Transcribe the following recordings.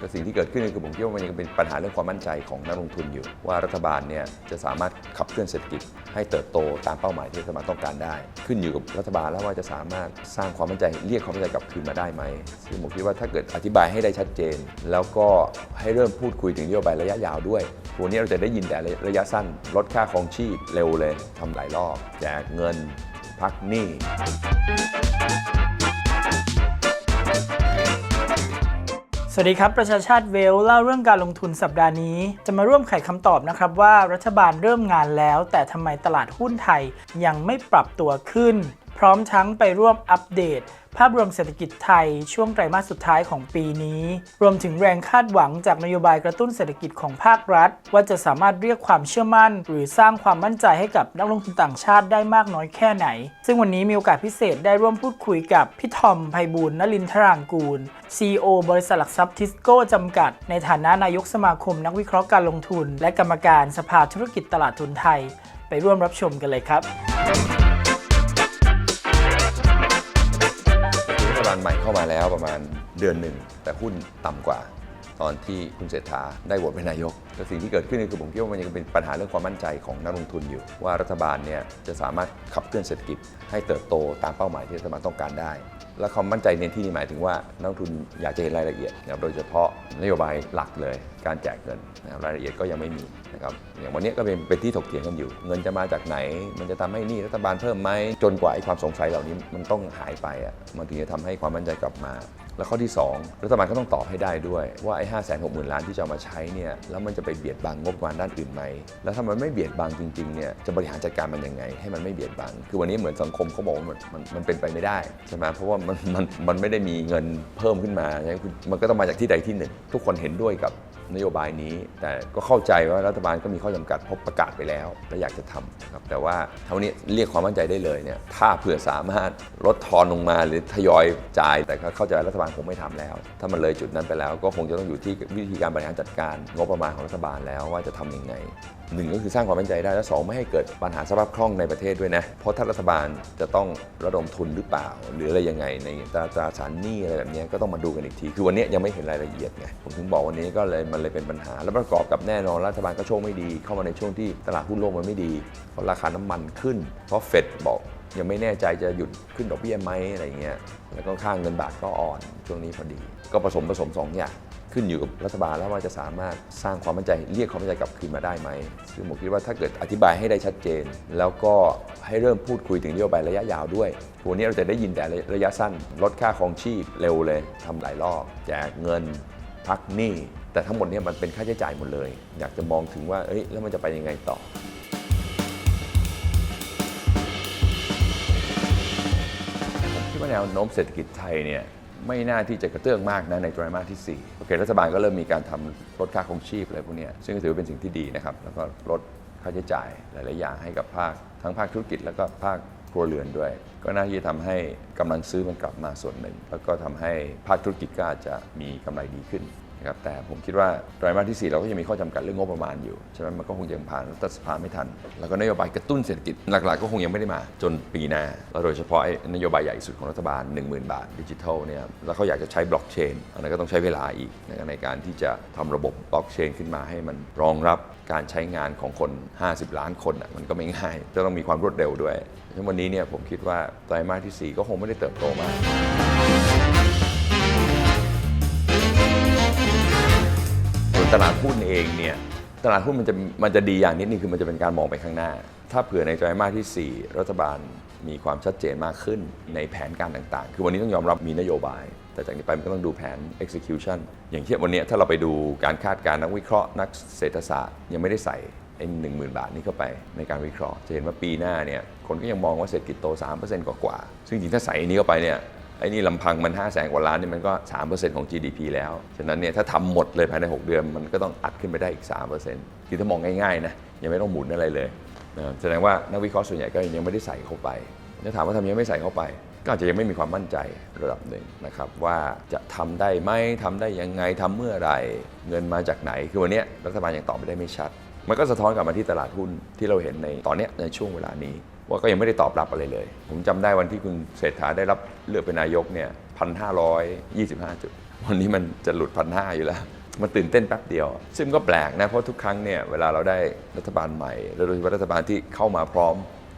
ก็สิ่งที่เกิดขึ้นคือผมคิดว่ามันยังเป็นปัญหาเรื่องความมั่นใจของนักลงทุนอยู่ ว่ารัฐบาลเนี่ยจะสามารถขับเคลื่อนเศรษฐกิจ ให้เติบโตตามเป้าหมายที่รัฐบาลต้องการได้ ขึ้นอยู่กับรัฐบาลแล้วว่าจะสามารถสร้างความมั่นใจเรียกความมั่นใจกลับคืนมาได้ไหมซึ่งผมคิดว่าถ้าเกิดอธิบายให้ได้ชัดเจน แล้วก็ให้เริ่มพูดคุยถึงนโยบายระยะยาวด้วยวันนี้เราจะได้ยินแต่ระยะสั้นลดค่าครองชีพเร็วเลยทำหลายรอบแจกเงินพักหนี้ สวัสดีครับ ประชาชาติเวลเล่าเรื่องการลงทุนสัปดาห์นี้ จะมาร่วมไขคำตอบนะครับว่ารัฐบาลเริ่มงานแล้ว แต่ทำไมตลาดหุ้นไทยยังไม่ปรับตัวขึ้น พร้อมทั้งไปร่วมอัปเดต ภาพรวมเศรษฐกิจไทยช่วงไตรมาสสุดท้ายของปีนี้ รวมถึงแรงคาดหวังจากนโยบายกระตุ้นเศรษฐกิจของภาครัฐ ว่าจะสามารถเรียกความเชื่อมั่น หรือสร้างความมั่นใจให้กับนักลงทุนต่างชาติได้มากน้อยแค่ไหน ซึ่งวันนี้มีโอกาสพิเศษได้ร่วมพูดคุยกับพี่ทอมไพบูลนลินทรางกูล CEO บริษัทหลักทรัพย์ทิสโก้จำกัด ในฐานะนายกสมาคมนักวิเคราะห์การลงทุน และกรรมการสภาธุรกิจตลาดทุนไทย ไปร่วมรับชมกันเลยครับ บาลใหม่เข้ามาแล้วประมาณเดือนหนึ่ง แต่หุ้นต่ำกว่า ตอนที่คุณเศรษฐาได้โหวตเป็นนายก แต่สิ่งที่เกิดขึ้นคือผมคิดว่ามันยังเป็นปัญหาเรื่องความมั่นใจของนักลงทุนอยู่ ว่ารัฐบาลเนี่ยจะสามารถขับเคลื่อนเศรษฐกิจ ให้เติบโตตามเป้าหมายที่รัฐบาลต้องการได้ และความมั่นใจในที่นี้หมายถึงว่านักลงทุนอยากจะเห็นรายละเอียดนะครับโดยเฉพาะนโยบายหลักเลย การแจกเงินนะครับรายละเอียดก็ยังไม่มีนะครับอย่างวันนี้ก็เป็นเป็นที่ถกเถียงกันอยู่ เงินจะมาจากไหน มันจะทำให้นี่รัฐบาลเพิ่มไหมจนกว่าไอ้ความสงสัยเหล่านี้มันต้องหายไปอะมันถึงจะทำให้ความมั่นใจกลับมาแล้วข้อที่ 2 รัฐบาลก็ต้องตอบให้ได้ด้วยว่าไอ้ห้าแสนหกหมื่นล้านที่จะมาใช้เนี่ยแล้วมันจะไปเบียดบังงบประมาณด้านอื่นไหม แล้วถ้ามันไม่เบียดบังจริงๆเนี่ยจะบริหารจัดการมันยังไง ให้มันไม่เบียดบัง คือวันนี้เหมือนสังคมเขาบอกว่ามันมันมันเป็นไปไม่ได้ใช่ไหมเพราะว่ามันมันมันไม่ได้มีเงินเพิ่มขึ้นมาใช่ไหมมันก็ต้องมาจากที่ใดที่หนึ่ง ทุกคนเห็นด้วยกับ นโยบายนี้ แต่ก็เข้าใจว่ารัฐบาลก็มีข้อจำกัดพบประกาศไปแล้วและอยากจะทำนะครับแต่ว่าเท่านี้เรียกความมั่นใจได้เลยเนี่ยถ้าเผื่อสามารถลดทอนลงมาหรือทยอยจ่าย แต่ก็เข้าใจรัฐบาลคงไม่ทำแล้ว ถ้ามันเลยจุดนั้นไปแล้ว ก็คงจะต้องอยู่ที่วิธีการบริหารจัดการงบประมาณของรัฐบาลแล้วว่าจะทำยังไงหนึ่งก็คือสร้างความมั่นใจได้ และสองไม่ให้เกิดปัญหาสภาพคล่องในประเทศด้วยนะ เพราะถ้ารัฐบาลจะต้องระดมทุนหรือเปล่า หรืออะไรยังไงในตราตราสารหนี้อะไรแบบนี้ก็ต้องมาดูกันอีกที คือวันนี้ยังไม่เห็นรายละเอียดไง ผมถึงบอกวันนี้ก็เลยมันเลยเป็นปัญหา แล้วประกอบกับแน่นอนรัฐบาลก็โชคไม่ดี เข้ามาในช่วงที่ตลาดหุ้นโลกมันไม่ดี เพราะราคาน้ำมันขึ้น เพราะเฟดบอกยังไม่แน่ใจจะหยุดขึ้นดอกเบี้ยไหมอะไรเงี้ย แล้วก็ค่าเงินบาทก็อ่อนช่วงนี้พอดี ก็ผสมผสมสองอย่าง ขึ้นอยู่กับรัฐบาลแล้วว่าจะสามารถสร้างความมั่นใจเรียกความมั่นใจกลับคืนมาได้ไหมซึ่งผมคิดว่าถ้าเกิดอธิบายให้ได้ชัดเจน แล้วก็ให้เริ่มพูดคุยถึงนโยบายระยะยาวด้วยวันนี้เราจะได้ยินแต่ระยะสั้น ลดค่าครองชีพเร็วเลยทำหลายรอบแจกเงินพักหนี้แต่ทั้งหมดเนี้มันเป็นค่าใช้จ่ายหมดเลย อยากจะมองถึงว่าเอ้ยแล้วมันจะไปยังไงต่อผมคิดว่าแนวโน้มเศรษฐกิจไทยเนี่ย ไม่น่าที่จะกระเตื้องมากนะในไตรมาสที่ 4 โอเค รัฐบาลก็เริ่มมีการทำลดค่าครองชีพอะไรพวกนี้ซึ่งก็ถือว่าเป็นสิ่งที่ดีนะครับ แล้วก็ลดค่าใช้จ่ายหลาย ๆ อย่างให้กับภาค ทั้งภาคธุรกิจแล้วก็ภาคครัวเรือนด้วย ก็น่าที่จะทำให้กำลังซื้อมันกลับมาส่วนหนึ่ง แล้วก็ทำให้ภาคธุรกิจก็อาจจะมีกำไรดีขึ้น นะครับแต่ผมคิดว่าไตรมาสที่ 4 เราก็ยังมีข้อจำกัดเรื่องงบประมาณอยู่ฉะนั้นมันก็คงยังผ่านรัฐสภาไม่ทัน แล้วก็นโยบายกระตุ้นเศรษฐกิจหลัก ๆ ก็คงยังไม่ได้มาจนปีหน้าแล้วโดยเฉพาะนโยบายใหญ่สุดของรัฐบาล 10,000 บาทดิจิทัลเนี่ยแล้วเขาอยากจะใช้บล็อกเชนอันนั้นก็ต้องใช้เวลาอีกในการที่จะทำระบบบล็อกเชนขึ้นมาให้มันรองรับการใช้งานของคน 50 ล้านคนมันก็ไม่ง่ายจะต้องมีความรวดเร็วด้วยฉะนั้นวันนี้เนี่ยผมคิดว่าไตรมาสที่ 4 ก็คงไม่ได้เติบโตมาก ตลาดหุ้นเองเนี่ยตลาดหุ้นมันจะมันจะดีอย่างนิดนึงคือมันจะเป็นการมองไปข้างหน้า ถ้าเผื่อในไตรมาสที่ 4 รัฐบาลมีความชัดเจนมากขึ้นในแผนการต่างๆ คือวันนี้ต้องยอมรับมีนโยบาย แต่จากนี้ไปมันก็ต้องดูแผน execution อย่างเช่นวันนี้ถ้าเราไปดูการคาดการณ์นักวิเคราะห์นักเศรษฐศาสตร์ยังไม่ได้ใส่ไอ้หนึ่งหมื่นบาทนี้เข้าไปในการวิเคราะห์ จะเห็นว่าปีหน้าเนี่ยคนก็ยังมองว่าเศรษฐกิจโต 3%กว่าๆซึ่งจริงถ้าใส่อันนี้เข้าไปเนี่ย ไอ้นี่ลำพังมัน5 0 0แสนกว่าล้านนี่มันก็ 3%ของ GDP แล้ว ฉะนั้นเนี่ยถ้าทำหมดเลยภายใน 6 เดือน มันก็ต้องอัดขึ้นไปได้อีก 3%คือถ้ามองง่ายๆนะยังไม่ต้องหมุนอะไรเลยนะแสดงว่านักวิเคราะห์ส่วนใหญ่ก็ยังไม่ได้ใส่เข้าไปถ้าถามว่าทำไมยังไม่ใส่เข้าไป ก็อาจจะยังไม่มีความมั่นใจระดับหนึ่งนะครับว่าจะทำได้ไหมทำได้ยังไงทำเมื่อไหร่เงินมาจากไหนคือวันนี้รัฐบาลยังตอบไม่ได้ไม่ชัด มันก็สะท้อนกลับมาที่ตลาดหุ้นที่เราเห็นในตอนนี้ในช่วงเวลานี้ ว่าก็ยังไม่ได้ตอบรับอะไรเลย ผมจำได้วันที่คุณเศรษฐาได้รับเลือกเป็นนายกเนี่ยพันห้าร้อยยี่สิบห้าจุด วันนี้มันจะหลุดพันห้าอยู่แล้ว มันตื่นเต้นแป๊บเดียว ซึ่งก็แปลกนะเพราะทุกครั้งเนี่ยเวลาเราได้รัฐบาลใหม่โดยเฉพาะรัฐบาลที่เข้ามาพร้อม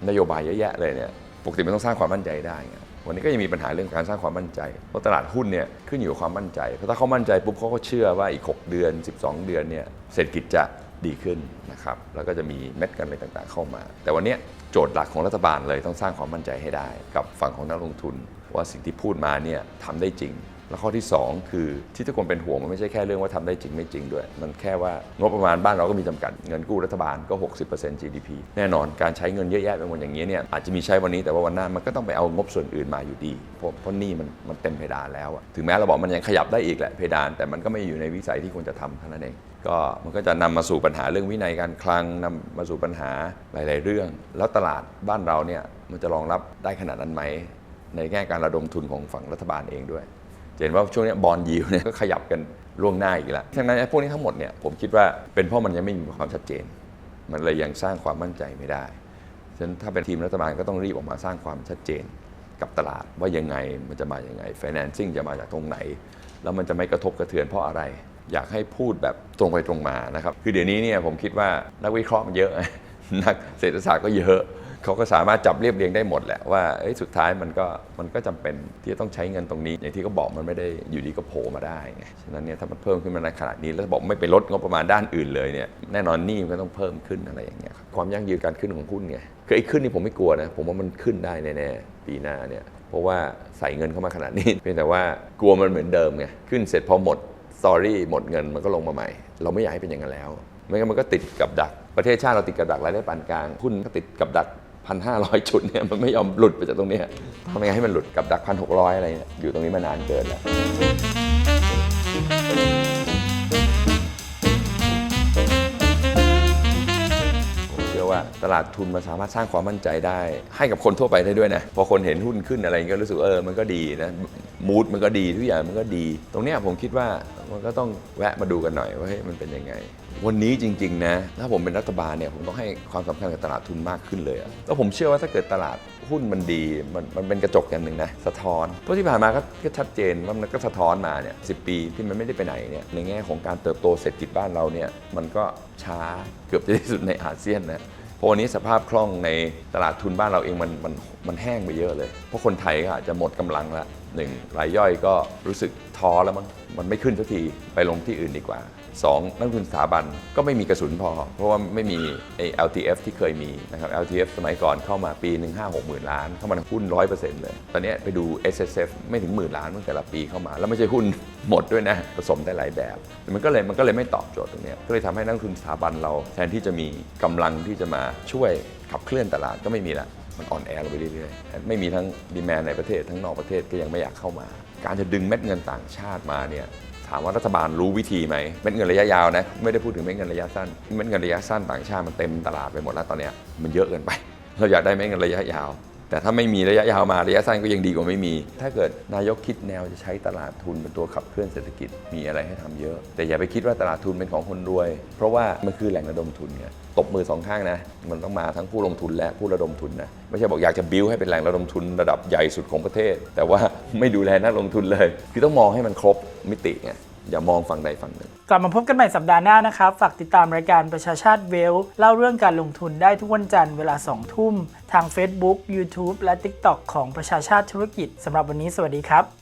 นโยบายเยอะแยะเลยเนี่ยปกติมันต้องสร้างความมั่นใจได้ไงวันนี้ก็ยังมีปัญหาเรื่องการสร้างความมั่นใจ เพราะตลาดหุ้นเนี่ยขึ้นอยู่กับความมั่นใจ เพราะถ้าเขามั่นใจปุ๊บเขาก็เชื่อว่าอีก 6 เดือน 12 เดือนเนี่ยเศรษฐกิจจะ ดีขึ้นนะครับแล้วก็จะมีเม็ดเงินอะไรต่างๆเข้ามา แต่วันนี้โจทย์หลักของรัฐบาลเลยต้องสร้างความมั่นใจให้ได้ กับฝั่งของนักลงทุน ว่าสิ่งที่พูดมาเนี่ยทำได้จริง แล้วข้อที่ 2 คือที่ทุกคนเป็นห่วงมันไม่ใช่แค่เรื่องว่าทำได้จริงไม่จริงด้วย มันแค่ว่างบประมาณบ้านเราก็มีจำกัดเงินกู้รัฐบาลก็ 60% GDP แน่นอนการใช้เงินเยอะแยะไปหมดอย่างนี้เนี่ยอาจจะมีใช้วันนี้แต่ว่าวันหน้ามันก็ต้องไปเอางบส่วนอื่นมาอยู่ดี เพราะเพราะนี่มันมันเต็มเพดานแล้วถึงแม้เราบอกมันยังขยับได้อีกแหละเพดาน แต่มันก็ไม่อยู่ในวิสัยที่ควรจะทำเท่านั้นเองก็มันก็จะนำมาสู่ปัญหาเรื่องวินัยการคลังนำมาสู่ปัญหาหลาย ๆ เรื่อง แล้วตลาดบ้านเราเนี่ยมันจะรองรับได้ขนาดนั้นไหมในแง่การระดมทุนของฝั่งรัฐบาลเองด้วย เห็นว่าช่วงนี้บอลยิวเนี่ยก็ขยับกันล่วงหน้าอีกแล้วทั้งนั้นไอ้พวกนี้ทั้งหมดเนี่ยผมคิดว่าเป็นเพราะมันยังไม่มีความชัดเจน มันเลยยังสร้างความมั่นใจไม่ได้ฉะนั้นถ้าเป็นทีมรัฐบาลก็ต้องรีบออกมาสร้างความชัดเจนกับตลาดว่ายังไงมันจะมาอยังไง financing จะมาจากตรงไหน แล้วมันจะไม่กระทบกระเทือนเพราะอะไร อยากให้พูดแบบตรงไปตรงมานะครับ คือเดี๋ยวนี้เนี่ยผมคิดว่านักวิเคราะห์มันเยอะ นักเศรษฐศาสตร์ก็เยอะ เขาก็สามารถจับเรียบเรียงได้หมดแหละว่าสุดท้ายมันก็มันก็จำเป็นที่จะต้องใช้เงินตรงนี้ อย่างที่เขาบอกมันไม่ได้อยู่ดีก็โผล่มาได้ไงฉะนั้นเนี่ยถ้ามันเพิ่มขึ้นมาในขนาดนี้แล้วบอกไม่ไปลดงบประมาณด้านอื่นเลยเนี่ยแน่นอนหนี้มันก็ต้องเพิ่มขึ้นอะไรอย่างเงี้ยครับความยั่งยืนการขึ้นของหุ้นไงคือไอ้ขึ้นนี่ผมไม่กลัวนะผมว่ามันขึ้นได้แน่ๆปีหน้าเนี่ยเพราะว่าใส่เงินเข้ามาขนาดนี้เพียงแต่ว่ากลัวมันเหมือนเดิมไงขึ้นเสร็จพอหมดสตอรี่หมดเงินมันก็ลงมาใหม่ เราไม่อยากให้เป็นอย่างนั้นแล้ว ไม่งั้นมันก็ติดกับดัก ประเทศชาติเราติดกับดักรายได้ปานกลางหุ้นก็ติดกับดัก พันห้าร้อยจุดเนี่ยมันไม่ยอมหลุดไปจากตรงนี้ทำยังไงให้มันหลุดกับดักพันหกร้อยอะไรเนี่ยอยู่ตรงนี้มานานเกินแล้วผมเชื่อว่าตลาดทุนมันสามารถสร้างความมั่นใจได้ ให้กับคนทั่วไปได้ด้วยนะ พอคนเห็นหุ้นขึ้นอะไรก็รู้สึกเออมันก็ดีนะมูดมันก็ดีทุกอย่างมันก็ดี ตรงเนี้ยผมคิดว่ามันก็ต้องแวะมาดูกันหน่อยว่าเฮ้ยมันเป็นยังไง วันนี้จริงๆนะถ้าผมเป็นรัฐบาลเนี่ยผมต้องให้ความสำคัญกับตลาดทุนมากขึ้นเลยแล้วผมเชื่อว่าถ้าเกิดตลาดหุ้นมันดีมันมันเป็นกระจกอย่างหนึ่งนะสะท้อนเพราะที่ผ่านมาก็ชัดเจนว่ามันก็สะท้อนมาเนี่ยสิปีที่มันไม่ได้ไปไหนเนี่ยในแง่ของการเติบโตเศรษฐกิจบ้านเราเนี่ยมันก็ช้าเกือบจะที่สุดในอาเซียนนะเพราะวันนี้สภาพคล่องในตลาดทุนบ้านเราเองมันมันมันแห้งไปเยอะเลย เพราะคนไทยก็อาจจะหมดกำลังละหนึ่งรายย่อยก็รู้สึกท้อแล้วมั้งมันไม่ขึ้นสักทีไปลงที่อื่นดีกว่า สองนักลงทุนสถาบันก็ไม่มีกระสุนพอ เพราะว่าไม่มีไอ้ LTF ที่เคยมีนะครับ LTF สมัยก่อนเข้ามาปีหนึ่งห้าหกหมื่นล้าน เข้ามาหุ้นร้อยเปอร์เซ็นต์เลย ตอนนี้ไปดู S S F ไม่ถึงหมื่นล้านตั้งแต่ละปีเข้ามา แล้วไม่ใช่หุ้นหมดด้วยนะ ผสมได้หลายแบบ มันก็เลยมันก็เลยไม่ตอบโจทย์ตรงนี้ก็เลยทำให้นักลงทุนสถาบันเรา แทนที่จะมีกำลังที่จะมาช่วยขับเคลื่อนตลาดก็ไม่มีละมันอ่อนแอลงไปเรื่อยๆ ไม่มีทั้งดีแมนในประเทศทั้งนอกประเทศก็ยังไม่อยากเข้ามา การจะดึงเม็ดเงินต่างชาติมาเนี่ย ถามว่ารัฐบาลรู้วิธีไหมเม็ดเงินระยะยาวนะไม่ได้พูดถึงเม็ดเงินระยะสั้นเม็ดเงินระยะสั้นต่างชาติมันเต็มตลาดไปหมดแล้วตอนเนี้ยมันเยอะเกินไป เราอยากได้เม็ดเงินระยะยาว แต่ถ้าไม่มีระยะยาวมาระยะสั้นก็ยังดีกว่าไม่มี ถ้าเกิดนายกคิดแนวจะใช้ตลาดทุนเป็นตัวขับเคลื่อนเศรษฐกิจมีอะไรให้ทำเยอะ แต่อย่าไปคิดว่าตลาดทุนเป็นของคนรวย เพราะว่ามันคือแหล่งระดมทุนเนี่ยตบมือสองข้างนะมันต้องมาทั้งผู้ลงทุนและผู้ระดมทุนนะไม่ใช่บอกอยากจะบิ้วให้เป็นแหล่งระดมทุนระดับใหญ่สุดของประเทศ แต่ว่าไม่ดูแลนักลงทุนเลย คือต้องมองให้มันครบมิติไง อย่ามองฝั่งใดฝั่งหนึ่ง กลับมาพบกันใหม่สัปดาห์หน้านะครับ ฝากติดตามรายการประชาชาติเวล เล่าเรื่องการลงทุนได้ทุกวันจันทร์เวลา 2 ทุ่ม ทาง Facebook YouTube และ TikTok ของประชาชาติธุรกิจสำหรับวันนี้สวัสดีครับ